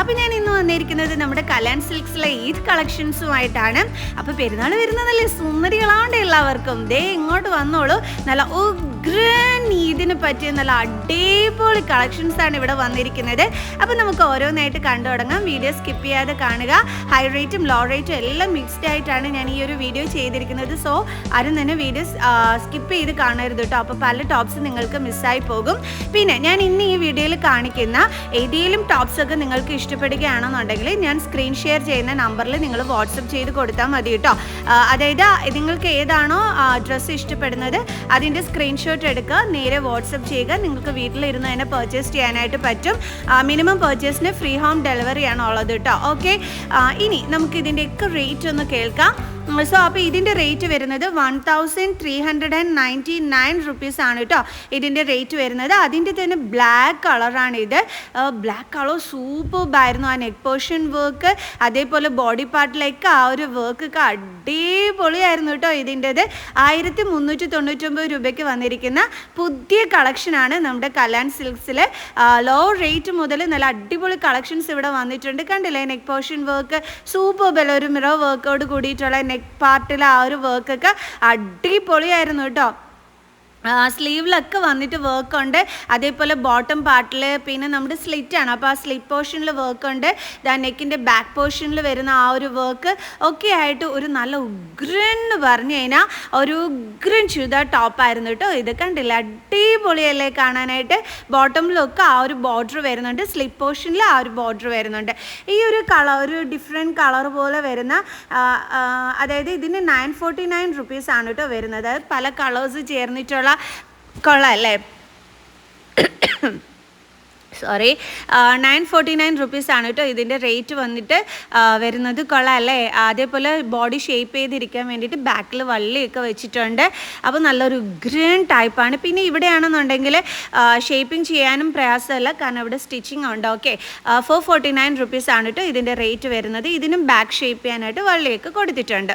അപ്പോൾ ഞാൻ ഇന്ന് വന്നിരിക്കുന്നത് നമ്മുടെ കലാൻ സിൽക്സിലെ ഈദ് കളക്ഷൻസുമായിട്ടാണ്. അപ്പോൾ പെരുന്നാൾ വരുന്നതല്ലേ? സുന്ദരികളാണ്ട് എല്ലാവർക്കും. ദേ ഇങ്ങോട്ട് വന്നോളൂ. നല്ല ഉഗ്രൻ ഈദിന് പറ്റിയ നല്ല അടിപൊളി കളക്ഷൻസ് ആണ് ഇവിടെ വന്നിരിക്കുന്നത്. അപ്പോൾ നമുക്ക് ഓരോന്നായിട്ട് കണ്ടു തുടങ്ങാം. വീഡിയോ സ്കിപ്പ് ചെയ്യാതെ കാണുക. ഹൈ റേറ്റും ലോ റേറ്റും എല്ലാം മിക്സ്ഡ് ആയിട്ടാണ് ഞാൻ ഈ ഒരു വീഡിയോ ചെയ്തിരിക്കുന്നത്. സോ ആരും തന്നെ വീഡിയോ സ്കിപ്പ് ചെയ്ത് കാണരുത് കേട്ടോ അപ്പോൾ പല ടോപ്സ് നിങ്ങൾക്ക് മിസ്സായി പോകും. പിന്നെ ഞാൻ ഇന്ന് ഈ വീഡിയോയിൽ കാണിക്കുന്ന ഏതെങ്കിലും ടോപ്സൊക്കെ നിങ്ങൾക്ക് ഇഷ്ടപ്പെടുകയാണെന്നുണ്ടെങ്കിൽ ഞാൻ സ്ക്രീൻ ഷെയർ ചെയ്യുന്ന നമ്പറിൽ നിങ്ങൾ വാട്സപ്പ് ചെയ്ത് കൊടുത്താൽ മതി കേട്ടോ അതായത് നിങ്ങൾക്ക് ഏതാണോ ഡ്രസ്സ് ഇഷ്ടപ്പെടുന്നത് അതിന്റെ സ്ക്രീൻഷോട്ട് എടുക്കുക. നേരെ വാട്സപ്പ് ചെയ്യുക. നിങ്ങൾക്ക് വീട്ടിലിരുന്ന് തന്നെ പർച്ചേസ് ചെയ്യാനായിട്ട് പറ്റും. മിനിമം പർച്ചേസിന് ഫ്രീ ഹോം ഡെലിവറി ആണ് ഉള്ളത് കേട്ടോ. ഓക്കെ ഇനി നമുക്ക് ഇതിന്റെയൊക്കെ റേറ്റ് ഒന്ന് കേൾക്കാം. സോ അപ്പോൾ ഇതിന്റെ റേറ്റ് വരുന്നത് one thousand three hundred and ninety nine rupees ആണ് കേട്ടോ. ഇതിന്റെ റേറ്റ് വരുന്നത്. അതിന്റെ തന്നെ ബ്ലാക്ക് കളറാണ് ഇത്. ബ്ലാക്ക് കളർ സൂപ്പർബായിരുന്നു ആ നെക്ക് പോർഷൻ വർക്ക് അതേപോലെ ബോഡി പാർട്ടിലേക്ക് ആ ഒരു വർക്കൊക്കെ അടിപൊളിയായിരുന്നു കേട്ടോ ഇതിന്റെത്. ആയിരത്തി മുന്നൂറ്റി തൊണ്ണൂറ്റൊമ്പത് രൂപയ്ക്ക് വന്നിരിക്കുന്ന പുതിയ കളക്ഷനാണ് നമ്മുടെ കല്യാൺ സിൽക്സിൽ. ലോ റേറ്റ് മുതൽ നല്ല അടിപൊളി കളക്ഷൻസ് ഇവിടെ വന്നിട്ടുണ്ട്. കണ്ടില്ലേ? നെക്ക് പോർഷൻ വർക്ക് സൂപ്പർ ബെൽ ഒരു മിറോ വർക്കോട് കൂടിയിട്ടുള്ള നെക്ക് പാർട്ടിലെ ആ ഒരു വർക്കൊക്കെ അടിപൊളിയായിരുന്നു കേട്ടോ. സ്ലീവിലൊക്കെ വന്നിട്ട് വർക്ക് ഉണ്ട്. അതേപോലെ ബോട്ടം പാർട്ടിൽ പിന്നെ നമ്മുടെ സ്ലിറ്റ് ആണ്. അപ്പോൾ ആ സ്ലിറ്റ് പോർഷനിൽ വർക്ക് ഉണ്ട്. ദാ നെക്കിന്റെ ബാക്ക് പോർഷനിൽ വരുന്ന ആ ഒരു വർക്ക് ഒക്കെ ആയിട്ട് ഒരു നല്ല ഉഗ്രൻ എന്ന് പറഞ്ഞു കഴിഞ്ഞാൽ ഒരു ഉഗ്രൻ ചുരിദാർ ടോപ്പായിരുന്നു കേട്ടോ. ഇത് കണ്ടില്ല? അടിപൊളിയല്ലേ കാണാനായിട്ട്? ബോട്ടമിലൊക്കെ ആ ഒരു ബോർഡർ വരുന്നുണ്ട്. സ്ലിപ്പ് പോർഷനിൽ ആ ഒരു ബോർഡർ വരുന്നുണ്ട്. ഈ ഒരു കളർ ഒരു ഡിഫറെന്റ് കളർ പോലെ വരുന്ന അതായത് ഇതിന് നയൻ ഫോർട്ടി നയൻ റുപ്പീസാണ് കേട്ടോ വരുന്നത്. പല കളേഴ്സ് ചേർന്നിട്ടുള്ള കൊള്ളാം അല്ലേ? Sorry. Nine forty nine rupees ആണ് കേട്ടോ ഇതിന്റെ റേറ്റ് വന്നിട്ട് വരുന്നത് കൊള്ളാം അല്ലേ അതേപോലെ ബോഡി ഷേപ്പ് ചെയ്തിരിക്കാൻ വേണ്ടിയിട്ട് ബാക്കിൽ വള്ളിയൊക്കെ വെച്ചിട്ടുണ്ട്. അപ്പോൾ നല്ലൊരു ഗ്രീൻ ടൈപ്പാണ്. പിന്നെ ഇവിടെയാണെന്നുണ്ടെങ്കിൽ ഷേപ്പിംഗ് ചെയ്യാനും പ്രയാസമല്ല. കാരണം ഇവിടെ സ്റ്റിച്ചിങ് ഉണ്ട്. Okay. Four forty nine rupees ആണ് കേട്ടോ ഇതിന്റെ റേറ്റ് വരുന്നത്. ഇതിനും ബാക്ക് ഷേപ്പ് ചെയ്യാനായിട്ട് വള്ളിയൊക്കെ കൊടുത്തിട്ടുണ്ട്.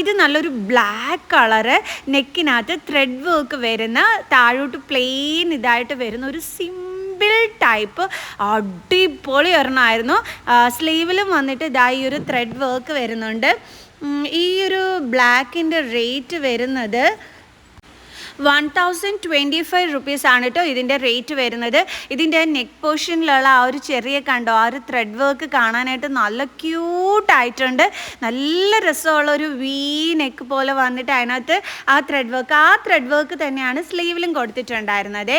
ഇത് നല്ലൊരു ബ്ലാക്ക് കളറ്. നെക്കിനകത്ത് ത്രെഡ് വർക്ക് വരുന്ന താഴോട്ട് പ്ലെയിൻ ഇതായിട്ട് വരുന്ന ഒരു സിമ്പിൾ ടൈപ്പ് അടിപൊളി ഒരെണ്ണമായിരുന്നു സ്ലീവിലും വന്നിട്ട് ഇതാ ഈ ഒരു ത്രെഡ് വർക്ക് വരുന്നുണ്ട്. ഈ ഒരു ബ്ലാക്കിന്റെ റേറ്റ് വരുന്നത് one thousand twenty five rupees ആണ് കേട്ടോ ഇതിന്റെ റേറ്റ് വരുന്നത്. ഇതിന്റെ നെക്ക് പോർഷനിലുള്ള ആ ഒരു ചെറിയ കണ്ടോ ആ ഒരു ത്രെഡ് വർക്ക് കാണാനായിട്ട് നല്ല ക്യൂട്ടായിട്ടുണ്ട് നല്ല രസമുള്ള ഒരു വി നെക്ക് പോലെ വന്നിട്ട് അതിനകത്ത് ആ ത്രെഡ് വർക്ക് ആ ത്രെഡ് വർക്ക് തന്നെയാണ് സ്ലീവിലും കൊടുത്തിട്ടുണ്ടായിരുന്നത്.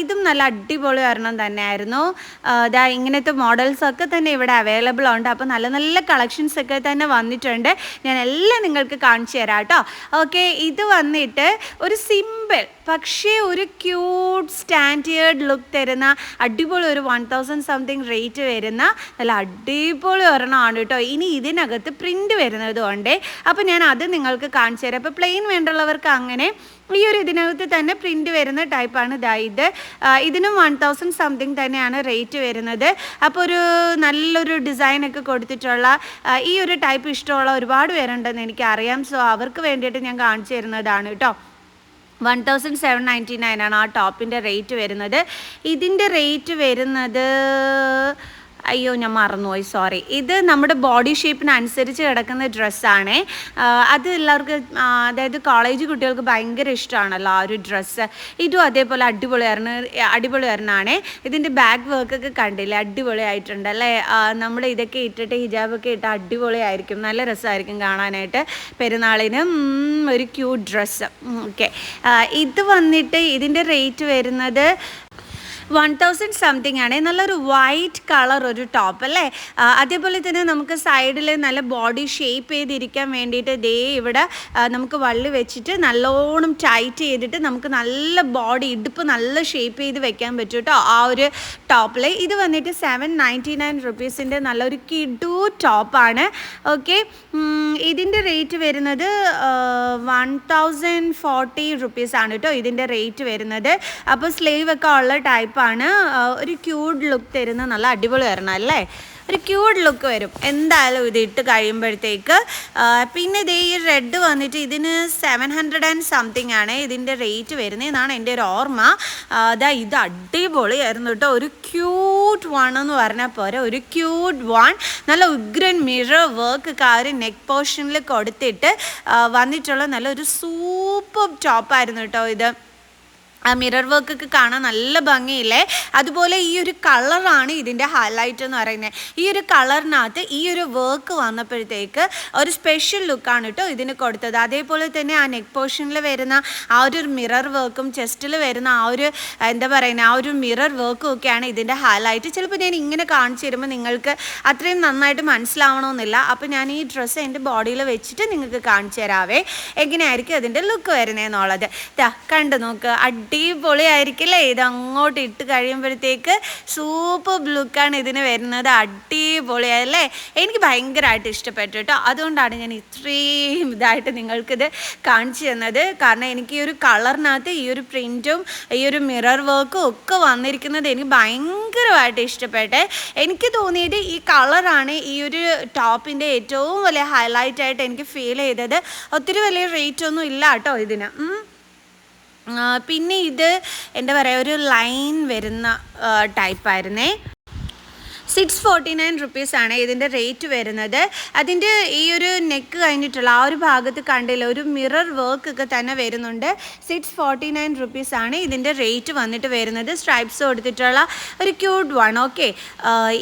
ഇതും നല്ല അടിപൊളി ഒരെണ്ണം തന്നെയായിരുന്നു. ഇതാ ഇങ്ങനത്തെ മോഡൽസ് ഒക്കെ തന്നെ ഇവിടെ അവൈലബിൾ ഉണ്ട്. അപ്പോൾ നല്ല നല്ല കളക്ഷൻസ് ഒക്കെ തന്നെ വന്നിട്ടുണ്ട്. ഞാൻ എല്ലാം നിങ്ങൾക്ക് കാണിച്ചു തരാം കേട്ടോ ഓക്കെ ഇത് വന്നിട്ട് ഒരു സിമ്പിൾ പക്ഷേ ഒരു ക്യൂട്ട് സ്റ്റാൻഡേർഡ് ലുക്ക് തരുന്ന അടിപൊളി ഒരു വൺ തൗസൻഡ് സംതിങ് റേറ്റ് വരുന്ന നല്ല അടിപൊളി ഒരെണ്ണമാണ് കേട്ടോ. ഇനി ഇതിനകത്ത് പ്രിന്റ് വരുന്നത് കൊണ്ടേ അപ്പോൾ ഞാൻ അത് നിങ്ങൾക്ക് കാണിച്ചു തരാം. അപ്പോൾ പ്ലെയിൻ വേണ്ടുള്ളവർക്ക് അങ്ങനെ ഈ ഒരു ഇതിനകത്ത് തന്നെ പ്രിന്റ് വരുന്ന ടൈപ്പാണ് ഇതാ ഇത്. ആ, ഇതിനും വൺ തൗസൻഡ് സംതിങ് തന്നെയാണ് റേറ്റ് വരുന്നത്. അപ്പോൾ ഒരു നല്ലൊരു ഡിസൈനൊക്കെ കൊടുത്തിട്ടുള്ള ഈ ഒരു ടൈപ്പ് ഇഷ്ടമുള്ള ഒരുപാട് പേരുണ്ടെന്ന് എനിക്കറിയാം. സോ അവർക്ക് വേണ്ടിയിട്ട് ഞാൻ കാണിച്ചു തരുന്നതാണ് കേട്ടോ. One thousand seven ninety nine ആണ് ആ ടോപ്പിന്റെ റേറ്റ് വരുന്നത്. ഇതിന്റെ റേറ്റ് വരുന്നത് അയ്യോ ഞാൻ മറന്നുപോയി. സോറി ഇത് നമ്മുടെ ബോഡി ഷേപ്പിനനുസരിച്ച് കിടക്കുന്ന ഡ്രസ്സാണ് അത് എല്ലാവർക്കും അതായത് കോളേജ് കുട്ടികൾക്ക് ഭയങ്കര ഇഷ്ടമാണല്ലോ ആ ഒരു ഡ്രസ്സ് ഇതും അതേപോലെ അടിപൊളിയായിരുന്നു അടിപൊളിയായിരുന്നാണ്. ഇതിന്റെ ബാക്ക് വർക്കൊക്കെ കണ്ടില്ലേ? അടിപൊളിയായിട്ടുണ്ട് അല്ലേ? നമ്മൾ ഇതൊക്കെ ഇട്ടിട്ട് ഹിജാബൊക്കെ ഇട്ട് അടിപൊളിയായിരിക്കും. നല്ല രസമായിരിക്കും കാണാനായിട്ട് പെരുന്നാളിന്. ഒരു ക്യൂട്ട് ഡ്രസ്സ് ഓക്കെ ഇത് വന്നിട്ട് ഇതിന്റെ റേറ്റ് വരുന്നത് വൺ തൗസൻഡ് സംതിങ് ആണ്. നല്ലൊരു വൈറ്റ് കളർ ഒരു ടോപ്പ് അല്ലേ? അതേപോലെ തന്നെ നമുക്ക് സൈഡിൽ നല്ല ബോഡി ഷേപ്പ് ചെയ്തിരിക്കാൻ വേണ്ടിയിട്ട് ദേ ഇവിടെ നമുക്ക് വള്ളി വെച്ചിട്ട് നല്ലോണം ടൈറ്റ് ചെയ്തിട്ട് നമുക്ക് നല്ല ബോഡി ഇടുപ്പ് നല്ല ഷേപ്പ് ചെയ്ത് വെക്കാൻ പറ്റും കേട്ടോ ആ ഒരു ടോപ്പിൽ ഇത് വന്നിട്ട് സെവൻ നയന്റി നയൻ റുപ്പീസിന്റെ നല്ലൊരു കിഡു ടോപ്പാണ് ഓക്കെ ഇതിന്റെ റേറ്റ് വരുന്നത് വൺ തൗസൻഡ് ഫോർട്ടി റുപ്പീസ് ആണ് കേട്ടോ ഇതിന്റെ റേറ്റ് വരുന്നത്. അപ്പോൾ സ്ലീവ് ഒക്കെ ഉള്ള ടൈപ്പ് ടൈപ്പാണ് ഒരു ക്യൂട്ട് ലുക്ക് തരുന്ന നല്ല അടിപൊളി വരണം അല്ലേ? ഒരു ക്യൂട്ട് ലുക്ക് വരും. എന്തായാലും ഇത് ഇട്ട് കഴിയുമ്പോഴത്തേക്ക് പിന്നെ ഇതേ ഈ റെഡ് വന്നിട്ട് ഇതിന് സെവൻ ഹൺഡ്രഡ് ആൻഡ് സംതിങ് ആണ് ഇതിന്റെ റേറ്റ് വരുന്നത് എന്നാണ് എന്റെ ഒരു ഓർമ്മ. അതാ ഇത് അടിപൊളിയായിരുന്നു കേട്ടോ. ഒരു ക്യൂട്ട് വൺ എന്ന് പറഞ്ഞാൽ പോരെ. ഒരു ക്യൂട്ട് വൺ നല്ല ഉഗ്രൻ മിറർ വർക്ക് ഒക്കെ ആ ഒരു നെക്ക് പോർഷനിൽ കൊടുത്തിട്ട് വന്നിട്ടുള്ള നല്ലൊരു സൂപ്പർ ടോപ്പായിരുന്നു കേട്ടോ ഇത്. മിറർ വർക്കൊക്കെ കാണാൻ നല്ല ഭംഗിയില്ലേ? അതുപോലെ ഈ ഒരു കളറാണ് ഇതിന്റെ ഹൈലൈറ്റ് എന്ന് പറയുന്നത്. ഈ ഒരു കളറിനകത്ത് ഈ ഒരു വർക്ക് വന്നപ്പോഴത്തേക്ക് ഒരു സ്പെഷ്യൽ ലുക്കാണ് കേട്ടോ ഇതിന് കൊടുത്തത്. അതേപോലെ തന്നെ ആ നെക്ക് പോർഷനിൽ വരുന്ന ആ ഒരു മിറർ വർക്കും ചെസ്റ്റിൽ വരുന്ന ആ ഒരു എന്താ പറയുന്നത് ആ ഒരു മിറർ വർക്കും ഒക്കെയാണ് ഇതിന്റെ ഹൈലൈറ്റ് ചിലപ്പോൾ ഞാൻ ഇങ്ങനെ കാണിച്ചു തരുമ്പോൾ നിങ്ങൾക്ക് അത്രയും നന്നായിട്ട് മനസ്സിലാവണമെന്നില്ല. അപ്പോൾ ഞാൻ ഈ ഡ്രസ്സ് എന്റെ ബോഡിയിൽ വെച്ചിട്ട് നിങ്ങൾക്ക് കാണിച്ചു തരാവേ. എങ്ങനെയായിരിക്കും അതിന്റെ ലുക്ക് വരുന്നതെന്നുള്ളത്. കണ്ടു നോക്ക്. അടിപൊളിയായിരിക്കില്ലേ? ഇത് അങ്ങോട്ട് ഇട്ട് കഴിയുമ്പോഴത്തേക്ക് സൂപ്പർ ലുക്കാണ് ഇതിന് വരുന്നത്. അടിപൊളിയല്ലേ എനിക്ക് ഭയങ്കരമായിട്ട് ഇഷ്ടപ്പെട്ടു കേട്ടോ. അതുകൊണ്ടാണ് ഞാൻ ഇത്രയും ഇതായിട്ട് നിങ്ങൾക്കിത് കാണിച്ചു തന്നത്. കാരണം എനിക്ക് ഈ ഒരു കളറിനകത്ത് ഈ ഒരു പ്രിന്റും ഈ ഒരു മിറർ വർക്കും ഒക്കെ വന്നിരിക്കുന്നത് എനിക്ക് ഭയങ്കരമായിട്ട് ഇഷ്ടപ്പെട്ടെ. എനിക്ക് തോന്നിയത് ഈ കളറാണ് ഈ ഒരു ടോപ്പിന്റെ ഏറ്റവും വലിയ ഹൈലൈറ്റ് ആയിട്ട് എനിക്ക് ഫീൽ ചെയ്തത്. ഒത്തിരി വലിയ റേറ്റ് ഒന്നും ഇല്ല കേട്ടോ ഇതിന്. പിന്നെ ഇത് എന്താ പറയുക ഒരു ലൈൻ വരുന്ന ടൈപ്പായിരുന്നേ സിക്സ് ഫോർട്ടി നയൻ റുപ്പീസാണ് ഇതിന്റെ റേറ്റ് വരുന്നത്. അതിന്റെ ഈ ഒരു നെക്ക് കഴിഞ്ഞിട്ടുള്ള ആ ഒരു ഭാഗത്ത് കണ്ടില്ല ഒരു മിറർ വർക്ക് ഒക്കെ തന്നെ വരുന്നുണ്ട്. സിക്സ് ഫോർട്ടി നയൻ റുപ്പീസാണ് ഇതിന്റെ റേറ്റ് വന്നിട്ട് വരുന്നത്. സ്ട്രൈപ്സ് കൊടുത്തിട്ടുള്ള ഒരു ക്യൂട്ട് വൺ ഓക്കെ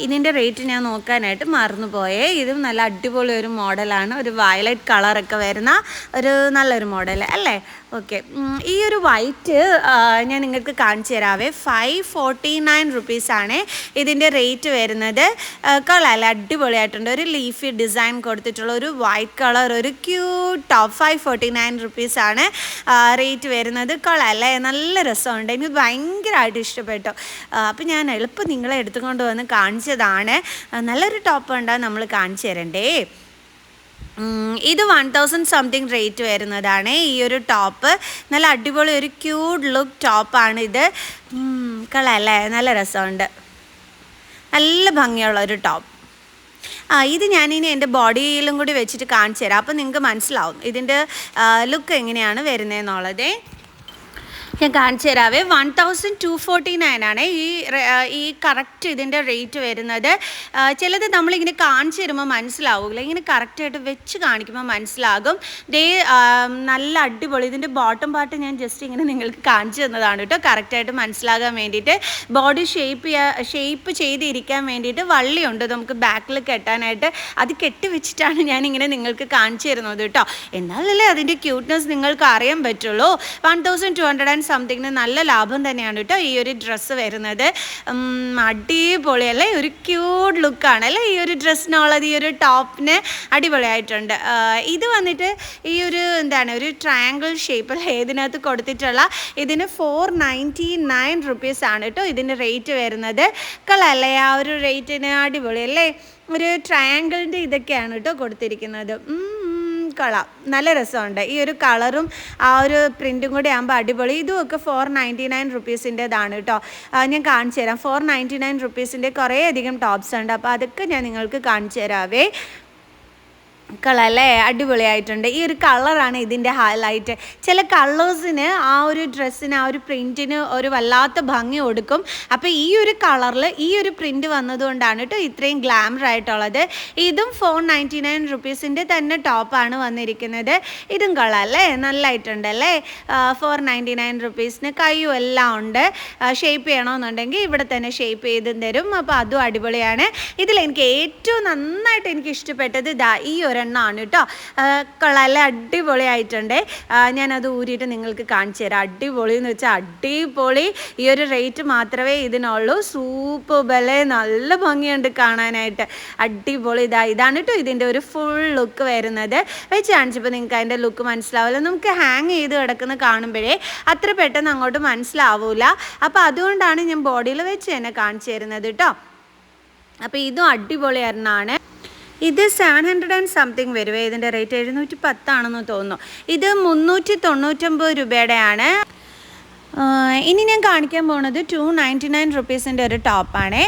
ഇതിന്റെ റേറ്റ് ഞാൻ നോക്കാനായിട്ട് മറന്നുപോയേ. ഇതും നല്ല അടിപൊളി ഒരു മോഡലാണ് ഒരു വയലറ്റ് കളറൊക്കെ വരുന്ന ഒരു നല്ലൊരു മോഡൽ അല്ലേ? ഓക്കെ ഈ ഒരു വൈറ്റ് ഞാൻ നിങ്ങൾക്ക് കാണിച്ചു തരാവേ. ഫൈവ് ഫോർട്ടി നയൻ റുപ്പീസാണ് ഇതിന്റെ റേറ്റ് വരുന്നത്. കളല്ല അടിപൊളിയായിട്ടുണ്ട്. ഒരു ലീഫി ഡിസൈൻ കൊടുത്തിട്ടുള്ള ഒരു വൈറ്റ് കളർ ഒരു cute top five forty nine റുപ്പീസാണ് റേറ്റ് വരുന്നത്. കളല്ലേ നല്ല രസമുണ്ട്. എനിക്ക് ഭയങ്കരമായിട്ട് ഇഷ്ടപ്പെട്ടു. അപ്പോൾ ഞാൻ എളുപ്പം നിങ്ങളെ എടുത്തുകൊണ്ട് വന്ന് കാണിച്ചതാണ്. നല്ലൊരു ടോപ്പ് ഉണ്ടാകും നമ്മൾ കാണിച്ചു തരണ്ടേ. ഇത് വൺ തൗസൻഡ് സംതിങ് റേറ്റ് വരുന്നതാണ്. ഈ ഒരു ടോപ്പ് നല്ല അടിപൊളി ഒരു ക്യൂട്ട് ലുക്ക് ടോപ്പാണ് ഇത്. കളല്ലേ നല്ല രസമുണ്ട്. നല്ല ഭംഗിയുള്ള ഒരു ടോപ്പ് ആ ഇത് ഞാനിനി എന്റെ ബോഡിയിലും കൂടി വെച്ചിട്ട് കാണിച്ചു തരാം. അപ്പോൾ നിങ്ങൾക്ക് മനസ്സിലാവും ഇതിന്റെ ലുക്ക് എങ്ങനെയാണ് വരുന്നതെന്നുള്ളത്. ഞാൻ കാണിച്ചു തരാവേ. One thousand two forty nine ആണ് ഈ ഈ കറക്റ്റ് ഇതിന്റെ റേറ്റ് വരുന്നത്. ചിലത് നമ്മളിങ്ങനെ കാണിച്ചു തരുമ്പോൾ മനസ്സിലാവില്ല ഇങ്ങനെ കറക്റ്റായിട്ട് വെച്ച് കാണിക്കുമ്പോൾ മനസ്സിലാകും. ദേ നല്ല അടിപൊളി. ഇതിന്റെ ബോട്ടം പാർട്ട് ഞാൻ ജസ്റ്റ് ഇങ്ങനെ നിങ്ങൾക്ക് കാണിച്ചു തന്നതാണ് കേട്ടോ. കറക്റ്റായിട്ട് മനസ്സിലാകാൻ വേണ്ടിയിട്ട്. ബോഡി ഷേപ്പ് ഷേപ്പ് ചെയ്തിരിക്കാൻ വേണ്ടിയിട്ട് വള്ളിയുണ്ട്. നമുക്ക് ബാക്കിൽ കെട്ടാനായിട്ട്. അത് കെട്ടി വെച്ചിട്ടാണ് ഞാനിങ്ങനെ നിങ്ങൾക്ക് കാണിച്ചു തരുന്നത് കേട്ടോ. എന്നാലല്ലേ അതിന്റെ ക്യൂട്ട്നെസ് നിങ്ങൾക്ക് അറിയാൻ പറ്റുള്ളൂ. One thousand two hundred and സംതിങ്ങിന് നല്ല ലാഭം തന്നെയാണ് കേട്ടോ ഈ ഒരു ഡ്രസ്സ് വരുന്നത്. അടിപൊളി അടിപൊളിയല്ലേ? ഒരു ക്യൂട്ട് ലുക്കാണ് അല്ലേ? ഈ ഒരു ഡ്രസ്സിനുള്ളത് ഈ ഒരു ടോപ്പിന് അടിപൊളിയായിട്ടുണ്ട്. ഇത് വന്നിട്ട് ഈ ഒരു എന്താണ് ഒരു ട്രയാങ്കിൾ ഷേപ്പിൽ ഇതിനകത്ത് കൊടുത്തിട്ടുള്ള ഇതിന് ഫോർ നയന്റി നയൻ റുപ്പീസ് ആണ് കേട്ടോ ഇതിന്റെ റേറ്റ് വരുന്നത്. കളല്ലേ ആ ഒരു റേറ്റിന് അടിപൊളി അല്ലേ ഒരു ട്രയാങ്കിളിന്റെ ഇതൊക്കെയാണ് കേട്ടോ കൊടുത്തിരിക്കുന്നത്. കൊള്ളാം. നല്ല രസമുണ്ട്. ഈ ഒരു കളറും ആ ഒരു പ്രിന്റും കൂടി ആകുമ്പോൾ അടിപൊളി. ഇതുമൊക്കെ ഫോർ നയന്റി നയൻ റുപ്പീസിന്റെതാണ് കേട്ടോ. ഞാൻ കാണിച്ചു തരാം ഫോർ നയന്റി നയൻ റുപ്പീസിന്റെ കുറേ അധികം ടോപ്സ് ഉണ്ട്. അപ്പോൾ അതൊക്കെ ഞാൻ നിങ്ങൾക്ക് കാണിച്ചു തരാവേ കളല്ലേ അടിപൊളിയായിട്ടുണ്ട്. ഈ ഒരു കളറാണ് ഇതിന്റെ ഹൈലൈറ്റ് ചില കളേഴ്സിന് ആ ഒരു ഡ്രസ്സിന് ആ ഒരു പ്രിന്റിന് ഒരു വല്ലാത്ത ഭംഗി കൊടുക്കും. അപ്പോൾ ഈ ഒരു കളറിൽ ഈ ഒരു പ്രിന്റ് വന്നതുകൊണ്ടാണ് കേട്ടോ ഇത്രയും ഗ്ലാമർ ആയിട്ടുള്ളത്. ഇതും ഫോർ നയന്റി നയൻ റുപ്പീസിന്റെ തന്നെ ടോപ്പാണ് വന്നിരിക്കുന്നത്. ഇതും കൊള്ളാമല്ലേ നല്ലതായിട്ടുണ്ടല്ലേ ഫോർ നയന്റി നയൻ റുപ്പീസിന് കയ്യും എല്ലാം ഉണ്ട്. ഷേപ്പ് ചെയ്യണമെന്നുണ്ടെങ്കിൽ ഇവിടെ തന്നെ ഷേപ്പ് ചെയ്തും തരും. അപ്പോൾ അതും അടിപൊളിയാണ്. ഇതിൽ എനിക്ക് ഏറ്റവും നന്നായിട്ട് എനിക്ക് ഇഷ്ടപ്പെട്ടത് ഇതാ ഈ ഒരെണ്ണമാണ് കേട്ടോ. കൊള്ളാല്ലേ അടിപൊളിയായിട്ടുണ്ട്. ഞാനത് ഊരിയിട്ട് നിങ്ങൾക്ക് കാണിച്ചു തരാം. അടിപൊളി എന്ന് വെച്ചാൽ അടിപൊളി. ഈ ഒരു റേറ്റ് മാത്രമേ ഇതിനുള്ളൂ. സൂപ്പർ ബലെ. നല്ല ഭംഗിയുണ്ട് കാണാനായിട്ട്. അടിപൊളി. ഇതാ ഇതാണ് കേട്ടോ ഇതിന്റെ ഒരു ഫുൾ ലുക്ക് വരുന്നത്. വെച്ച് കാണിച്ചപ്പോൾ നിങ്ങൾക്ക് അതിന്റെ ലുക്ക് മനസ്സിലാവില്ല. നമുക്ക് ഹാങ് ചെയ്ത് കിടക്കുന്ന കാണുമ്പോഴേ അത്ര പെട്ടെന്ന് അങ്ങോട്ട് മനസ്സിലാവൂല. അപ്പോൾ അതുകൊണ്ടാണ് ഞാൻ ബോഡിയിൽ വെച്ച് തന്നെ കാണിച്ചു തരുന്നത് കേട്ടോ. അപ്പോൾ ഇതും അടിപൊളി ഒരെണ്ണമാണ് ഇത് സെവൻ ഹൺഡ്രഡ് ആൻഡ് സംതിങ് വരുവേ. ഇതിന്റെ റേറ്റ് എഴുന്നൂറ്റി പത്താണെന്ന് തോന്നുന്നു. ഇത് മുന്നൂറ്റി തൊണ്ണൂറ്റൊമ്പത് രൂപയുടെയാണ്. ഇനി ഞാൻ കാണിക്കാൻ പോണത് ടു നയന്റി നയൻ റുപ്പീസിന്റെ ഒരു ടോപ്പാണേ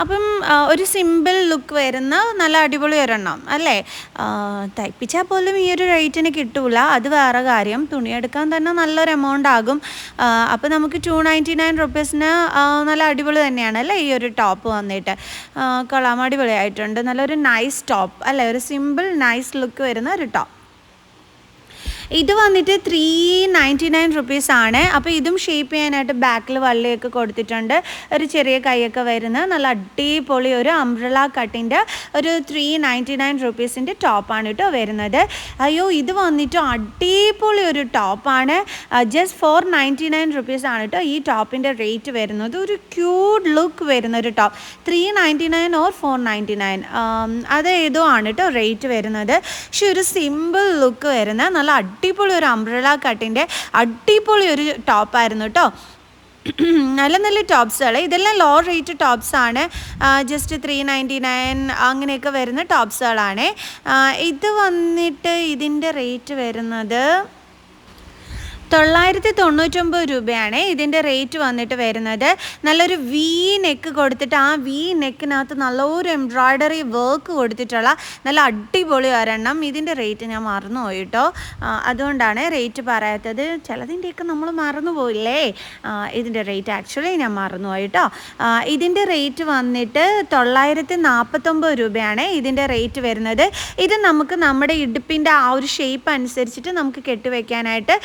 അപ്പം ഒരു സിമ്പിൾ ലുക്ക് വരുന്ന നല്ല അടിപൊളി ഒരെണ്ണം അല്ലേ? തയ്പ്പിച്ചാൽ പോലും ഈ ഒരു റേറ്റിന് കിട്ടൂല. അത് വേറെ കാര്യം. തുണിയെടുക്കാൻ തന്നെ നല്ലൊരു എമൗണ്ട് ആകും. അപ്പോൾ നമുക്ക് ടു നയന്റി നയൻ റുപ്പീസിന് നല്ല അടിപൊളി തന്നെയാണ് അല്ലേ? ഈ ഒരു ടോപ്പ് വന്നിട്ട്. കൊള്ളാം അടിപൊളിയായിട്ടുണ്ട്. നല്ലൊരു നൈസ് ടോപ്പ് അല്ലേ? ഒരു സിമ്പിൾ നൈസ് ലുക്ക് വരുന്ന ഒരു ടോപ്പ് ഇത് വന്നിട്ട് ത്രീ നയന്റി നയൻ റുപ്പീസ് ആണ്. അപ്പോൾ ഇതും ഷേപ്പ് ചെയ്യാനായിട്ട് ബാക്കിൽ വള്ളിയൊക്കെ കൊടുത്തിട്ടുണ്ട്. ഒരു ചെറിയ കൈയൊക്കെ വരുന്ന നല്ല അടിപൊളി ഒരു അംബ്രല കട്ടിന്റെ ഒരു ത്രീ നയന്റി നയൻ റുപ്പീസിന്റെ ടോപ്പാണ് കേട്ടോ വരുന്നത്. അയ്യോ ഇത് വന്നിട്ട് അടിപൊളി ഒരു ടോപ്പാണ് just four ninety nine rupees ആണ് കേട്ടോ ഈ ടോപ്പിന്റെ റേറ്റ് വരുന്നത്. ഒരു ക്യൂട്ട് ലുക്ക് വരുന്ന ഒരു top three ninety nine or four ninety nine അത് ഏതോ ആണ് കേട്ടോ റേറ്റ് വരുന്നത്. പക്ഷെ ഒരു സിമ്പിൾ ലുക്ക് വരുന്ന നല്ല അടിപൊളി ഒരു അംബ്രല കട്ടിന്റെ അടിപൊളി ഒരു ടോപ്പായിരുന്നു കേട്ടോ നല്ല നല്ല ടോപ്സുകൾ ഇതെല്ലാം ലോ റേറ്റ് ടോപ്സാണ് ജസ്റ്റ് ത്രീ നയന്റി നയൻ അങ്ങനെയൊക്കെ വരുന്ന ടോപ്സുകളാണ് ഇത് വന്നിട്ട് ഇതിന്റെ റേറ്റ് വരുന്നത് തൊള്ളായിരത്തി തൊണ്ണൂറ്റൊമ്പത് രൂപയാണ് ഇതിന്റെ റേറ്റ് വന്നിട്ട് വരുന്നത്. നല്ലൊരു വി നെക്ക് കൊടുത്തിട്ട് ആ വി നെക്കിനകത്ത് നല്ലൊരു എംബ്രോയ്ഡറി വർക്ക് കൊടുത്തിട്ടുള്ള നല്ല അടിപൊളി ഒരെണ്ണം ഇതിന്റെ റേറ്റ് ഞാൻ മറന്നുപോയി കേട്ടോ അതുകൊണ്ടാണ് റേറ്റ് പറയാത്തത്. ചിലതിന്റെയൊക്കെ നമ്മൾ മറന്നുപോയില്ലേ പോയില്ലേ? ഇതിന്റെ റേറ്റ് ആക്ച്വലി ഞാൻ മറന്നുപോയി കേട്ടോ ഇതിന്റെ റേറ്റ് വന്നിട്ട് തൊള്ളായിരത്തി നാൽപ്പത്തൊമ്പത് രൂപയാണ് ഇതിന്റെ റേറ്റ് വരുന്നത്. ഇത് നമുക്ക് നമ്മുടെ ഇടുപ്പിന്റെ ആ ഒരു ഷേപ്പ് അനുസരിച്ചിട്ട് നമുക്ക് കെട്ടിവെക്കാനായിട്ട്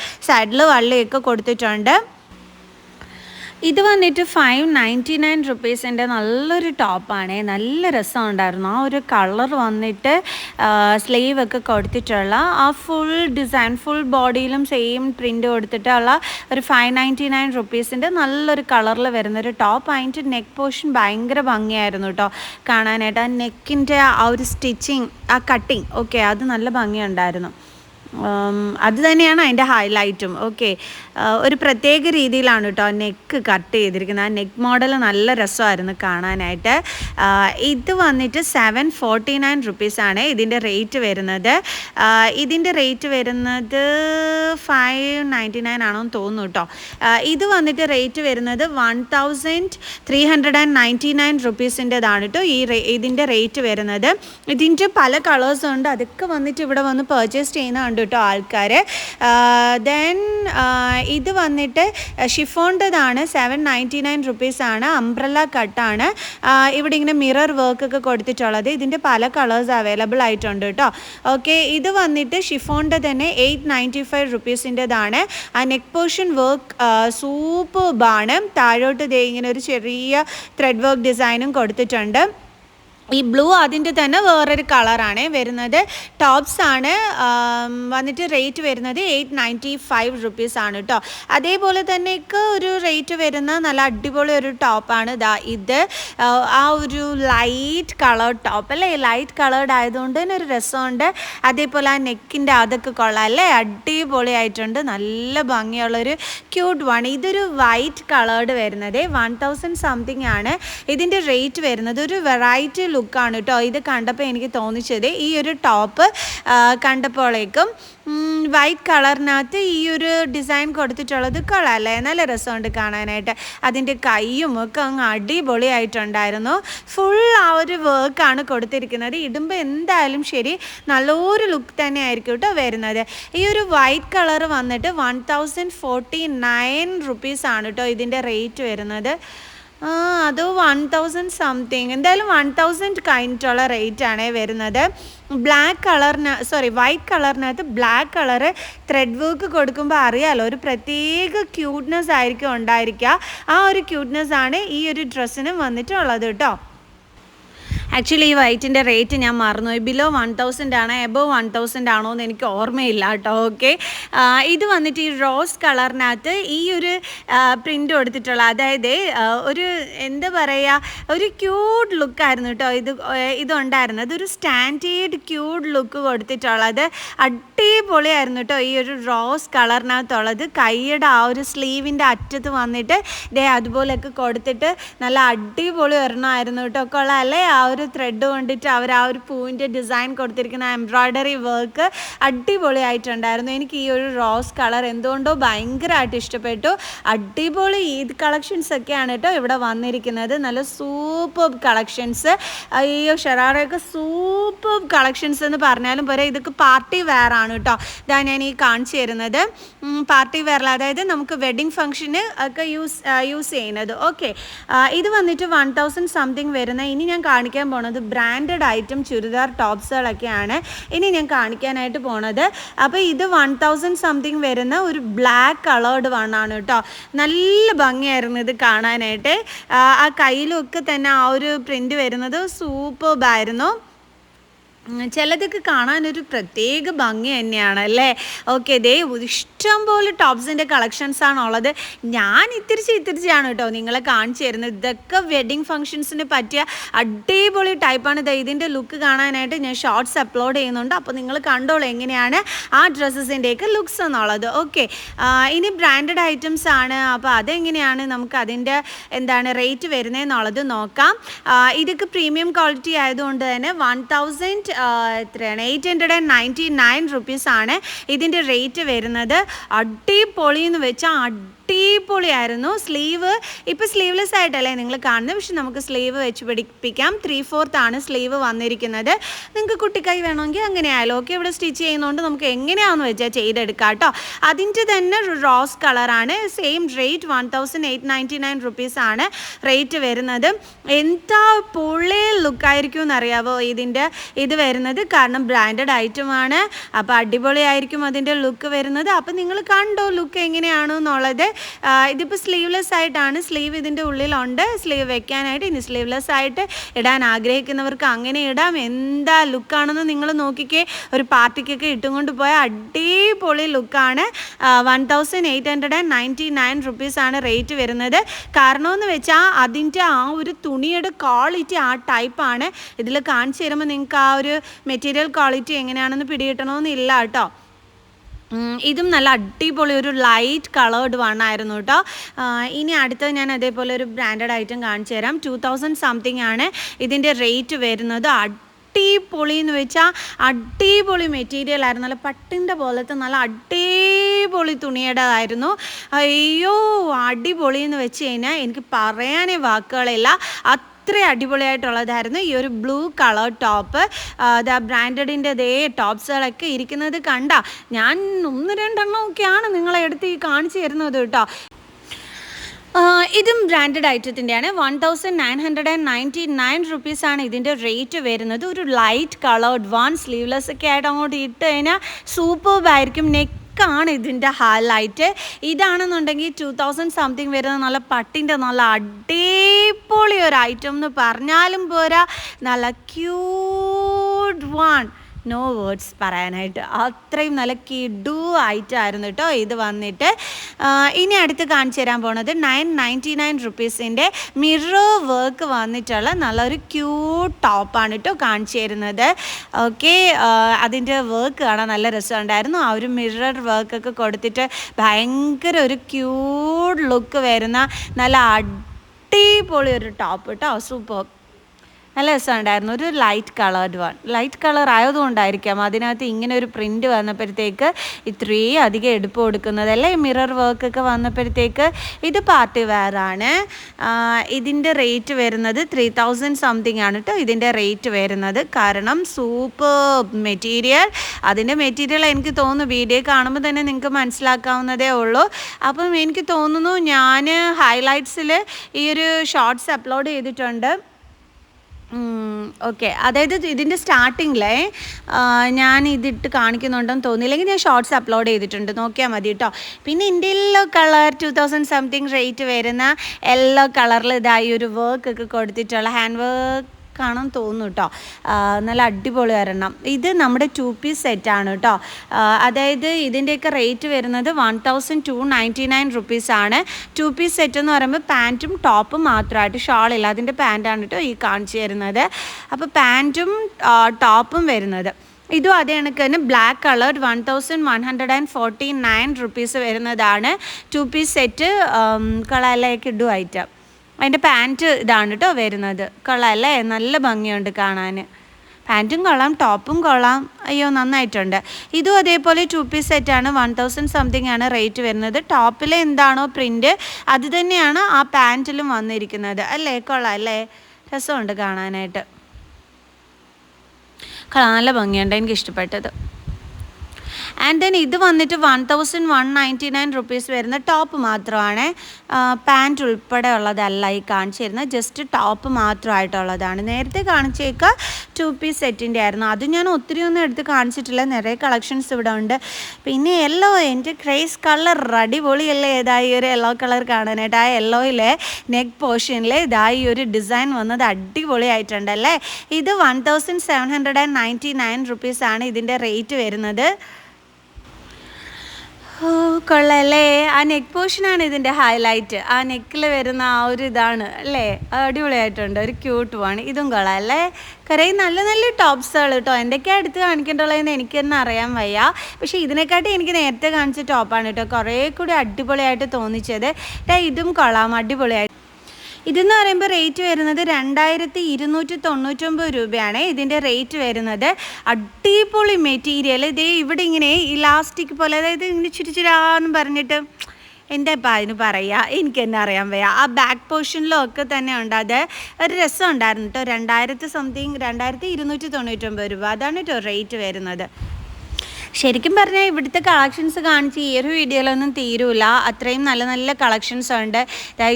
സൈഡിൽ വള്ളിയൊക്കെ കൊടുത്തിട്ടുണ്ട്. ഇത് വന്നിട്ട് ഫൈവ് നയന്റി നയൻ റുപ്പീസിന്റെ നല്ലൊരു ടോപ്പാണ് നല്ല രസമുണ്ടായിരുന്നു. ആ ഒരു കളർ വന്നിട്ട് സ്ലീവ് ഒക്കെ കൊടുത്തിട്ടുള്ള ആ ഫുൾ ഡിസൈൻ ഫുൾ ബോഡിയിലും സെയിം പ്രിന്റ് കൊടുത്തിട്ടുള്ള ഒരു ഫൈവ് നയന്റി നയൻ റുപ്പീസിന്റെ നല്ലൊരു കളറിൽ വരുന്നൊരു ടോപ്പ് അതിന്റെ നെക്ക് പോർഷൻ ഭയങ്കര ഭംഗിയായിരുന്നു കേട്ടോ കാണാനായിട്ട്. ആ നെക്കിന്റെ ആ ഒരു സ്റ്റിച്ചിങ് ആ കട്ടിങ് ഓക്കെ അത് നല്ല ഭംഗിയുണ്ടായിരുന്നു. അത് തന്നെയാണ് അതിന്റെ ഹൈലൈറ്റും ഓക്കെ ഒരു പ്രത്യേക രീതിയിലാണ് കേട്ടോ നെക്ക് കട്ട് ചെയ്തിരിക്കുന്നത്. ആ നെക്ക് മോഡൽ നല്ല രസമായിരുന്നു കാണാനായിട്ട്. ഇത് വന്നിട്ട് സെവൻ ഫോർട്ടി നയൻ റുപ്പീസാണ് ഇതിന്റെ റേറ്റ് വരുന്നത്. ഇതിന്റെ റേറ്റ് വരുന്നത് ഫൈവ് നയന്റി നയൻ ആണെന്ന് തോന്നുന്നു കേട്ടോ ഇത് വന്നിട്ട് റേറ്റ് വരുന്നത് one thousand three hundred and ninety nine റുപ്പീസിന്റെതാണ് കേട്ടോ ഈ ഇതിന്റെ റേറ്റ് വരുന്നത്. ഇതിന്റെ പല കളേഴ്സ് ഉണ്ട്. അതൊക്കെ വന്നിട്ട് ഇവിടെ വന്ന് പർച്ചേസ് ചെയ്യുന്നുണ്ട് കേട്ടോ ആൾക്കാർ ദെൻ ഇത് വന്നിട്ട് ഷിഫോണ്ടതാണ് സെവൻ നയന്റി നയൻ റുപ്പീസാണ് അംബ്രല്ല കട്ടാണ് ഇവിടെ ഇങ്ങനെ മിറർ വർക്ക് ഒക്കെ കൊടുത്തിട്ടുള്ളത്. ഇതിന്റെ പല കളേഴ്സ് അവൈലബിൾ ആയിട്ടുണ്ട് കേട്ടോ ഓക്കെ ഇത് വന്നിട്ട് ഷിഫോണിന്റെ തന്നെ എയ്റ്റ് നയന്റി ഫൈവ് റുപ്പീസിന്റെതാണ് ആ നെക്ക് പോർഷൻ വർക്ക് സൂപ്പർബാണ് താഴോട്ട് ദേ ഇങ്ങനെ ഒരു ചെറിയ ത്രെഡ് വർക്ക് ഡിസൈനും കൊടുത്തിട്ടുണ്ട്. ഈ ബ്ലൂ അതിന്റെ തന്നെ വേറൊരു കളറാണ് വരുന്നത്. ടോപ്സ് ആണ് വന്നിട്ട് റേറ്റ് വരുന്നത് എയ്റ്റ് നയന്റി ഫൈവ് റുപ്പീസ് ആണ് കേട്ടോ അതേപോലെ തന്നെ ഒക്കെ ഒരു റേറ്റ് വരുന്ന നല്ല അടിപൊളി ഒരു ടോപ്പാണ് ഇതാ ഇത്. ആ, ആ ഒരു ലൈറ്റ് കളർ ടോപ്പ് അല്ലേ? ലൈറ്റ് കളേർഡ് ആയതുകൊണ്ട് തന്നെ ഒരു രസമുണ്ട്. അതേപോലെ ആ നെക്കിന്റെ അതൊക്കെ കൊള്ളാം അല്ലേ? അടിപൊളിയായിട്ടുണ്ട്. നല്ല ഭംഗിയുള്ളൊരു ക്യൂട്ട് വൺ ഇതൊരു വൈറ്റ് കളേർഡ് വരുന്നത്. വൺ തൗസൻഡ് സംതിങ് ആണ്. ഇതിന്റെ റേറ്റ് വരുന്നത് ഒരു വെറൈറ്റി ലുക്കാണ് കേട്ടോ ഇത് കണ്ടപ്പോൾ എനിക്ക് തോന്നിച്ചത് ഈ ഒരു ടോപ്പ് കണ്ടപ്പോഴേക്കും വൈറ്റ് കളറിനകത്ത് ഈ ഒരു ഡിസൈൻ കൊടുത്തിട്ടുള്ളത് കൊള്ളാമല്ലേ നല്ല രസമുണ്ട് കാണാനായിട്ട്. അതിന്റെ കൈയും ഒക്കെ അങ്ങ് അടിപൊളിയായിട്ടുണ്ടായിരുന്നു. ഫുൾ ആ ഒരു വർക്കാണ് കൊടുത്തിരിക്കുന്നത്. ഇടുമ്പോൾ എന്തായാലും ശരി നല്ലൊരു ലുക്ക് തന്നെ ആയിരിക്കും കേട്ടോ വരുന്നത്. ഈ ഒരു വൈറ്റ് കളർ വന്നിട്ട് വൺ തൗസൻഡ് ഫോർട്ടി നയൻ റുപ്പീസാണ് കേട്ടോ ഇതിന്റെ റേറ്റ് വരുന്നത്. ആ അത് വൺ തൗസൻഡ് സംതിങ് എന്തായാലും വൺ തൗസൻഡ് കഴിഞ്ഞിട്ടുള്ള റേറ്റ് ആണ് വരുന്നത്. ബ്ലാക്ക് കളറിന് സോറി വൈറ്റ് കളറിനകത്ത് ബ്ലാക്ക് കളറ് ത്രെഡ് വർക്ക് കൊടുക്കുമ്പോൾ അറിയാലോ ഒരു പ്രത്യേക ക്യൂട്ട്നെസ് ആയിരിക്കും ഉണ്ടായിരിക്കുക. ആ ഒരു ക്യൂട്ട്നെസ് ആണ് ഈ ഒരു ഡ്രസ്സിനും വന്നിട്ടുള്ളത് കേട്ടോ ആക്ച്വലി ഈ വൈറ്റിന്റെ റേറ്റ് ഞാൻ മറന്നുപോയി. ബിലോ വൺ തൗസൻഡ് ആണ് എബോ വൺ തൗസൻഡ് ആണോ എന്ന് എനിക്ക് ഓർമ്മയില്ല കേട്ടോ ഓക്കെ ഇത് വന്നിട്ട് ഈ റോസ് കളറിനകത്ത് ഈ ഒരു പ്രിന്റ് കൊടുത്തിട്ടുള്ള അതായത് ഒരു എന്താ പറയുക ഒരു ക്യൂട്ട് ലുക്കായിരുന്നു കേട്ടോ ഇത് ഇതുണ്ടായിരുന്നത്. അതൊരു സ്റ്റാൻഡേർഡ് ക്യൂട്ട് ലുക്ക് കൊടുത്തിട്ടുള്ളത്. അടിപൊളിയായിരുന്നു കേട്ടോ ഈ ഒരു റോസ് കളറിനകത്തുള്ളത് കൈയുടെ ആ ഒരു സ്ലീവിന്റെ അറ്റത്ത് വന്നിട്ട് ദേ അതുപോലെയൊക്കെ കൊടുത്തിട്ട് നല്ല അടിപൊളി ഒരെണ്ണമായിരുന്നു കേട്ടോ. കൊള്ളാം അല്ലേ? ആ ഒരു ഒരു ത്രെഡ് കൊണ്ടിട്ട് അവർ ആ ഒരു പൂവിന്റെ ഡിസൈൻ കൊടുത്തിരിക്കുന്ന എംബ്രോയ്ഡറി വർക്ക് അടിപൊളിയായിട്ടുണ്ടായിരുന്നു. എനിക്ക് ഈ ഒരു റോസ് കളർ എന്തുകൊണ്ടോ ഭയങ്കരമായിട്ട് ഇഷ്ടപ്പെട്ടു. അടിപൊളി ഈദ് കളക്ഷൻസ് ഒക്കെയാണ് കേട്ടോ ഇവിടെ വന്നിരിക്കുന്നത്. നല്ല സൂപ്പർ കളക്ഷൻസ് അയ്യോ ഷെറാറയൊക്കെ സൂപ്പർ കളക്ഷൻസ് എന്ന് പറഞ്ഞാലും പോരെ ഇതൊക്കെ പാർട്ടി വെയർ ആണ് കേട്ടോ. ഇതാ ഞാൻ ഈ കാണിച്ചു തരുന്നത്. പാർട്ടി വെയറിൽ അതായത് നമുക്ക് വെഡിങ് ഫംഗ്ഷന് ഒക്കെ യൂസ് യൂസ് ചെയ്യുന്നത്. ഓക്കെ ഇത് വന്നിട്ട് വൺ തൗസൻഡ് സംതിങ് വരുന്ന ഇനി ഞാൻ കാണിക്കാൻ പോണത് ബ്രാൻഡഡ് ഐറ്റം ചുരിദാർ ടോപ്സുകളൊക്കെയാണ്. ഇനി ഞാൻ കാണിക്കാനായിട്ട് പോണത്. അപ്പോൾ ഇത് വൺ തൗസൻഡ് സംതിങ് വരുന്ന ഒരു ബ്ലാക്ക് കളേർഡ് വൺ ആണ് കേട്ടോ നല്ല ഭംഗിയായിരുന്നു ഇത് കാണാനായിട്ട്. ആ കയ്യിലൊക്കെ തന്നെ ആ ഒരു പ്രിന്റ് വരുന്നത് സൂപ്പർബായിരുന്നു ചിലതൊക്കെ കാണാനൊരു പ്രത്യേക ഭംഗി തന്നെയാണ് അല്ലേ? ഓക്കെ ദേ ഇഷ്ടം പോലെ ടോപ്സിന്റെ കളക്ഷൻസ് ആണുള്ളത്. ഞാൻ ഇത്തിരിച്ച് ഇത്തിരിച്ചാണ് കേട്ടോ നിങ്ങളെ കാണിച്ചു തരുന്നത്. ഇതൊക്കെ വെഡിങ് ഫംഗ്ഷൻസിന് പറ്റിയ അടിപൊളി ടൈപ്പാണ് ദേ ഇതിന്റെ ലുക്ക് കാണാനായിട്ട് ഞാൻ ഷോർട്സ് അപ്ലോഡ് ചെയ്യുന്നുണ്ട്. അപ്പോൾ നിങ്ങൾ കണ്ടോളൂ എങ്ങനെയാണ് ആ ഡ്രസ്സസിന്റെയൊക്കെ ലുക്സ് എന്നുള്ളത്. ഓക്കെ ഇനി ബ്രാൻഡഡ് ഐറ്റംസ് ആണ്. അപ്പോൾ അതെങ്ങനെയാണ് നമുക്ക് അതിന്റെ എന്താണ് റേറ്റ് വരുന്നത് വരുന്നതെന്നുള്ളത് നോക്കാം. ഇതൊക്കെ പ്രീമിയം ക്വാളിറ്റി ആയതുകൊണ്ട് തന്നെ വൺ തൗസൻഡ് എത്രയാണ്? Eight hundred and ninety nine റുപ്പീസാണ് ഇതിന്റെ റേറ്റ് വരുന്നത്. അടിപൊളി എന്ന് വെച്ചാൽ അടിപൊളിയായിരുന്നു. സ്ലീവ് ഇപ്പോൾ സ്ലീവ്ലെസ് ആയിട്ടല്ലേ നിങ്ങൾ കാണുന്നത് പക്ഷെ നമുക്ക് സ്ലീവ് വെച്ച് പിടിപ്പിക്കാം. ത്രീ ആണ് സ്ലീവ് വന്നിരിക്കുന്നത്. നിങ്ങൾക്ക് കുട്ടിക്കൈ വേണമെങ്കിൽ അങ്ങനെ ആയാലും ഓക്കെ ഇവിടെ സ്റ്റിച്ച് ചെയ്യുന്നതുകൊണ്ട് നമുക്ക് എങ്ങനെയാണെന്ന് വെച്ചാൽ ചെയ്തെടുക്കാം കേട്ടോ അതിന്റെ തന്നെ റോസ് കളറാണ്. Same rate one thousand eight ninety nine rate വരുന്നത്. എന്താ പൊള്ളി ലുക്കായിരിക്കും എന്നറിയാവോ ഇതിന്റെ ഇത് വരുന്നത്? കാരണം ബ്രാൻഡഡ് ഐറ്റമാണ്. അപ്പോൾ അടിപൊളിയായിരിക്കും അതിന്റെ ലുക്ക് വരുന്നത്. അപ്പോൾ നിങ്ങൾ കണ്ടോ ലുക്ക് എങ്ങനെയാണെന്നുള്ളത്? ഇതിപ്പോൾ സ്ലീവ്ലെസ് ആയിട്ടാണ് സ്ലീവ് ഇതിന്റെ ഉള്ളിലുണ്ട്. സ്ലീവ് വെക്കാനായിട്ട് ഇനി സ്ലീവ്ലെസ് ആയിട്ട് ഇടാൻ ആഗ്രഹിക്കുന്നവർക്ക് അങ്ങനെ ഇടാം. എന്താ ലുക്കാണെന്ന് നിങ്ങൾ നോക്കിക്കേ. ഒരു പാർട്ടിക്കൊക്കെ ഇട്ടും കൊണ്ട് പോയ അടിപൊളി ലുക്കാണ് one thousand eight hundred and ninety nine റുപ്പീസാണ് റേറ്റ് വരുന്നത്. കാരണമെന്ന് വെച്ചാൽ അതിന്റെ ആ ഒരു തുണിയുടെ ക്വാളിറ്റി ആ ടൈപ്പാണ് ഇതിൽ കാണിച്ചു തരുമ്പോൾ നിങ്ങൾക്ക് ആ ഒരു മെറ്റീരിയൽ ക്വാളിറ്റി എങ്ങനെയാണെന്ന് പിടികിട്ടണമെന്നില്ല കേട്ടോ. ഇതും നല്ല അടിപൊളി ഒരു ലൈറ്റ് കളേർഡ് വൺ ആയിരുന്നു കേട്ടോ ഇനി അടുത്തത് ഞാൻ അതേപോലെ ഒരു ബ്രാൻഡഡ് ഐറ്റം കാണിച്ചു തരാം. ടു തൗസൻഡ് സംതിങ് ആണ് ഇതിന്റെ റേറ്റ് വരുന്നത്. അടിപൊളി എന്ന് വെച്ചാൽ അടിപൊളി മെറ്റീരിയൽ ആയിരുന്നു. നല്ല പട്ടിന്റെ പോലത്തെ നല്ല അടിപൊളി തുണിയുടേതായിരുന്നു. അയ്യോ അടിപൊളി എന്ന് വെച്ച് കഴിഞ്ഞാൽ എനിക്ക് പറയാനേ വാക്കുകളില്ല. അത്രയും അടിപൊളിയായിട്ടുള്ളതായിരുന്നു ഈ ഒരു ബ്ലൂ കളർ ടോപ്പ് ദ ബ്രാൻഡഡിന്റെ ദേ ടോപ്സുകളൊക്കെ ഇരിക്കുന്നത് കണ്ട ഞാൻ ഒന്ന് രണ്ടെണ്ണം ഒക്കെയാണ് നിങ്ങളെ എടുത്ത് ഈ കാണിച്ചു തരുന്നത് കേട്ടോ. ഇതും branded ഐറ്റത്തിന്റെയാണ്. One thousand nine hundred and ninety nine റുപ്പീസാണ് ഇതിന്റെ റേറ്റ് വരുന്നത്. ഒരു ലൈറ്റ് കളേർഡ് വൺ സ്ലീവ്ലെസ് ഒക്കെ ആയിട്ട് അങ്ങോട്ട് ഇട്ട് കഴിഞ്ഞാൽ സൂപ്പർബായിരിക്കും നെക്ക് ആണ് ഇതിന്റെ ഹൈലൈറ്റ് ഇതാണെന്നുണ്ടെങ്കിൽ ടു തൗസൻഡ് സംതിങ് വരുന്ന നല്ല പട്ടിന്റെ നല്ല അടിപൊളി ഒരു ഐറ്റം എന്ന് പറഞ്ഞാലും പോരാ. നല്ല ക്യൂഡ് വൺ നോ വേർഡ്സ് പറയാനായിട്ട്. അത്രയും നല്ല കിഡു ആയിട്ടായിരുന്നു കേട്ടോ ഇത് വന്നിട്ട്. ഇനി അടുത്ത് കാണിച്ചു തരാൻ പോണത് നയൻ നയന്റി നയൻ റുപ്പീസിന്റെ മിറർ വർക്ക് വന്നിട്ടുള്ള നല്ലൊരു ക്യൂട്ട് ടോപ്പാണ് കേട്ടോ കാണിച്ചു തരുന്നത്. ഓക്കെ അതിന്റെ വർക്ക് കാണാൻ നല്ല രസമുണ്ടായിരുന്നു. ആ ഒരു മിറർ വർക്കൊക്കെ കൊടുത്തിട്ട് ഭയങ്കര ഒരു ക്യൂട്ട് ലുക്ക് വരുന്ന നല്ല അടിപൊളി ഒരു ടോപ്പ് കേട്ടോ സൂപ്പർ നല്ല രസമുണ്ടായിരുന്നു. ഒരു light coloured one light colour ആയതുകൊണ്ടായിരിക്കാം അതിനകത്ത് ഇങ്ങനെ ഒരു പ്രിന്റ് വന്നപ്പോഴത്തേക്ക് ഇത്രയും അധികം എടുപ്പ് കൊടുക്കുന്നത്. അല്ലേ? മിറർ വർക്കൊക്കെ വന്നപ്പോഴത്തേക്ക് ഇത് പാർട്ടി വെയറാണ് ഇതിന്റെ റേറ്റ് വരുന്നത് ത്രീ തൗസൻഡ് സംതിങ് ആണ് കേട്ടോ ഇതിന്റെ റേറ്റ് വരുന്നത്. കാരണം സൂപ്പർ മെറ്റീരിയൽ അതിന്റെ മെറ്റീരിയൽ എനിക്ക് തോന്നുന്നു വീഡിയോ കാണുമ്പോൾ തന്നെ നിങ്ങൾക്ക് മനസ്സിലാക്കാവുന്നതേ ഉള്ളൂ. അപ്പം എനിക്ക് തോന്നുന്നു ഞാൻ ഹൈലൈറ്റ്സിൽ ഈ ഒരു ഷോർട്സ് അപ്ലോഡ് ചെയ്തിട്ടുണ്ട്. ഓക്കെ അതായത് ഇത് ഇതിന്റെ സ്റ്റാർട്ടിങ്ങിലെ ഞാൻ ഇതിട്ട് കാണിക്കുന്നുണ്ടെന്ന് തോന്നിയില്ലെങ്കിൽ ഞാൻ ഷോർട്സ് അപ്ലോഡ് ചെയ്തിട്ടുണ്ട്. നോക്കിയാൽ മതി കേട്ടോ പിന്നെ yellow colour two thousand something rate വരുന്ന യെല്ലോ കളറിൽ ഇതായി ഒരു വർക്ക് ഒക്കെ കൊടുത്തിട്ടുള്ള ഹാൻഡ് വർക്ക് കാണാൻ തോന്നും കേട്ടോ നല്ല അടിപൊളി ഒരെണ്ണം. ഇത് നമ്മുടെ ടു പീസ് സെറ്റാണ് കേട്ടോ അതായത് ഇതിന്റെയൊക്കെ റേറ്റ് വരുന്നത് one thousand two ninety nine റുപ്പീസാണ് ടു പീസ് സെറ്റ് എന്ന് പറയുമ്പോൾ പാന്റും ടോപ്പും മാത്രമായിട്ട് ഷാളില്ല അതിന്റെ പാന്റാണ് കേട്ടോ ഈ കാണിച്ചു തരുന്നത്. അപ്പോൾ പാന്റും ടോപ്പും വരുന്നത്. ഇതും അതേ കണക്ക് തന്നെ black colour one thousand one hundred and forty nine rupees വരുന്നതാണ് ടു പീസ് സെറ്റ് കളറിലേക്ക് ഇടും ഐറ്റം അതിന്റെ പാന്റ് ഇതാണ് കേട്ടോ വരുന്നത്. കൊള്ളാം അല്ലേ നല്ല ഭംഗിയുണ്ട് കാണാൻ. പാന്റും കൊള്ളാം ടോപ്പും കൊള്ളാം. അയ്യോ നന്നായിട്ടുണ്ട്. ഇതും അതേപോലെ ടു പീസ് സെറ്റാണ് വൺ തൗസൻഡ് സംതിങ് ആണ് റേറ്റ് വരുന്നത്. ടോപ്പിൽ എന്താണോ പ്രിന്റ് അത് തന്നെയാണ് ആ പാന്റിലും വന്നിരിക്കുന്നത്. അല്ലേ? കൊള്ളാം അല്ലേ രസമുണ്ട് കാണാനായിട്ട്. നല്ല ഭംഗിയുണ്ട്. എനിക്ക് ഇഷ്ടപ്പെട്ടത് ആൻഡ് ദെൻ ഇത് വന്നിട്ട് one thousand one ninety nine rupees വരുന്ന ടോപ്പ് മാത്രമാണ്. പാന്റ് ഉൾപ്പെടെ ഉള്ളതല്ല ഈ കാണിച്ചു തരുന്നത് ജസ്റ്റ് ടോപ്പ് മാത്രമായിട്ടുള്ളതാണ്. നേരത്തെ കാണിച്ചേക്ക ടു പീസ് സെറ്റിന്റെ ആയിരുന്നു. അത് ഞാൻ ഒത്തിരി ഒന്നും എടുത്ത് കാണിച്ചിട്ടില്ല. നിറയെ കളക്ഷൻസ് ഇവിടെ ഉണ്ട്. പിന്നെ യെല്ലോ എന്റെ ക്രേസ് കളർ അടിപൊളിയല്ലേ? ഇതായി ഒരു യെല്ലോ കളർ കാണാനായിട്ട്. ആ യെല്ലോയിലെ നെക്ക് പോർഷനിൽ ഇതായി ഒരു ഡിസൈൻ വന്നത് അടിപൊളിയായിട്ടുണ്ടല്ലേ ഇത് one thousand seven hundred and ninety nine റുപ്പീസാണ് ഇതിന്റെ റേറ്റ് വരുന്നത്. ഓ കൊള്ളാല്ലേ ആ നെക്ക് പോർഷനാണ് ഇതിന്റെ ഹൈലൈറ്റ് ആ നെക്കിൽ വരുന്ന ആ ഒരു ഇതാണ് അല്ലേ? അടിപൊളിയായിട്ടുണ്ട്. ഒരു ക്യൂട്ട് ആണ് ഇതും കൊള്ളാം അല്ലേ? കുറേ നല്ല നല്ല ടോപ്സുകൾ കേട്ടോ എന്തൊക്കെയാണ് എടുത്ത് കാണിക്കേണ്ടുള്ളതെന്ന് എനിക്ക് തന്നെ അറിയാൻ വയ്യ. പക്ഷേ ഇതിനെക്കാട്ടി എനിക്ക് നേരത്തെ കാണിച്ച ടോപ്പാണ് കേട്ടോ കുറേ കൂടി അടിപൊളിയായിട്ട് തോന്നിച്ചത്. ഇതും കൊള്ളാം അടിപൊളിയായിട്ട് ഇതെന്ന് പറയുമ്പോൾ റേറ്റ് വരുന്നത് രണ്ടായിരത്തി ഇരുന്നൂറ്റി തൊണ്ണൂറ്റൊമ്പത് രൂപയാണ്. ഇതിന്റെ റേറ്റ് വരുന്നത് അടിപൊളി മെറ്റീരിയൽ ഇതേ ഇവിടെ ഇങ്ങനെ ഇലാസ്റ്റിക് പോലെ അതായത് ഇങ്ങനെ ചുരിചുരാന്ന് പറഞ്ഞിട്ട് എന്റെ അപ്പം അതിന് പറയുക എനിക്ക് തന്നെ അറിയാൻ വയ്യ. ആ ബാക്ക് പോർഷനിലും ഒക്കെ തന്നെ ഉണ്ട്. അത് ഒരു രസം ഉണ്ടായിരുന്നു കേട്ടോ രണ്ടായിരത്തി സംതിങ് രണ്ടായിരത്തി ഇരുന്നൂറ്റി തൊണ്ണൂറ്റൊമ്പത് രൂപ. അതാണ് കേട്ടോ റേറ്റ് വരുന്നത്. ശരിക്കും പറഞ്ഞാൽ ഇവിടുത്തെ കളക്ഷൻസ് കാണിച്ച് ഈ ഒരു വീഡിയോയിലൊന്നും തീരൂല. അത്രയും നല്ല നല്ല കളക്ഷൻസ് ഉണ്ട്.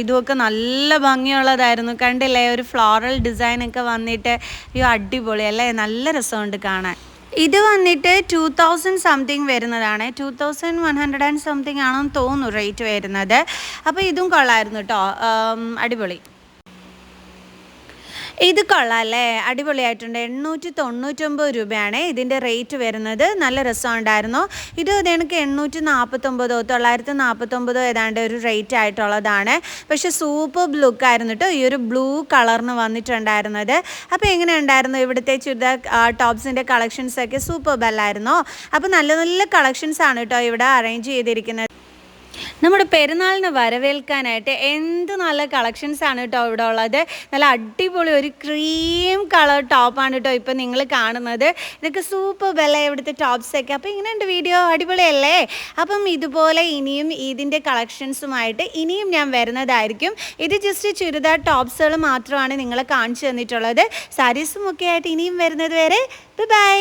ഇതുമൊക്കെ നല്ല ഭംഗിയുള്ളതായിരുന്നു. കണ്ടില്ലേ? ഒരു ഫ്ലോറൽ ഡിസൈൻ ഒക്കെ വന്നിട്ട് അയ്യോ അടിപൊളി അല്ലേ? നല്ല രസമുണ്ട് കാണാൻ. ഇത് വന്നിട്ട് ടു തൗസൻഡ് സംതിങ് വരുന്നതാണ്. Two thousand one hundred and something ആണെന്ന് തോന്നുന്നു റേറ്റ് വരുന്നത്. അപ്പോൾ ഇതും കൊള്ളായിരുന്നു കേട്ടോ അടിപൊളി. ഇത് കൊള്ളാം അല്ലേ അടിപൊളിയായിട്ടുണ്ട്. എണ്ണൂറ്റി തൊണ്ണൂറ്റൊമ്പത് രൂപയാണ് ഇതിന്റെ റേറ്റ് വരുന്നത്. നല്ല രസമുണ്ടായിരുന്നു. ഇത് എനിക്ക് എണ്ണൂറ്റി നാൽപ്പത്തൊമ്പതോ തൊള്ളായിരത്തി നാൽപ്പത്തൊമ്പതോ ഏതാണ്ട് ഒരു റേറ്റ് ആയിട്ടുള്ളതാണ്. പക്ഷെ സൂപ്പർ ലുക്കായിരുന്നു കേട്ടോ ഈ ഒരു ബ്ലൂ കളറിന് വന്നിട്ടുണ്ടായിരുന്നത്. അപ്പോൾ എങ്ങനെ ഉണ്ടായിരുന്നു ഇവിടുത്തെ ചുരിദാർ ടോപ്സിന്റെ കളക്ഷൻസൊക്കെ? സൂപ്പർ ബെല്ലായിരുന്നോ? അപ്പോൾ നല്ല നല്ല കളക്ഷൻസാണ് കേട്ടോ ഇവിടെ അറേഞ്ച് ചെയ്തിരിക്കുന്നത്. നമ്മുടെ പെരുന്നാളിന് വരവേൽക്കാനായിട്ട് എന്ത് നല്ല കളക്ഷൻസ് ആണ് കേട്ടോ ഇവിടെ ഉള്ളത്. നല്ല അടിപൊളി ഒരു ക്രീം കളർ ടോപ്പാണ് കേട്ടോ ഇപ്പം നിങ്ങൾ കാണുന്നത്. ഇതൊക്കെ സൂപ്പർ വില ഇവിടുത്തെ ടോപ്സൊക്കെ അപ്പോൾ ഇങ്ങനെയുണ്ട് വീഡിയോ അടിപൊളിയല്ലേ? അപ്പം ഇതുപോലെ ഇനിയും ഇതിന്റെ കളക്ഷൻസുമായിട്ട് ഇനിയും ഞാൻ വരുന്നതായിരിക്കും. ഇത് ജസ്റ്റ് ചുരിദാർ ടോപ്സുകൾ മാത്രമാണ് നിങ്ങളെ കാണിച്ചു തന്നിട്ടുള്ളത്. സാരീസും ഒക്കെ ആയിട്ട് ഇനിയും വരുന്നത് വരെ. ബൈ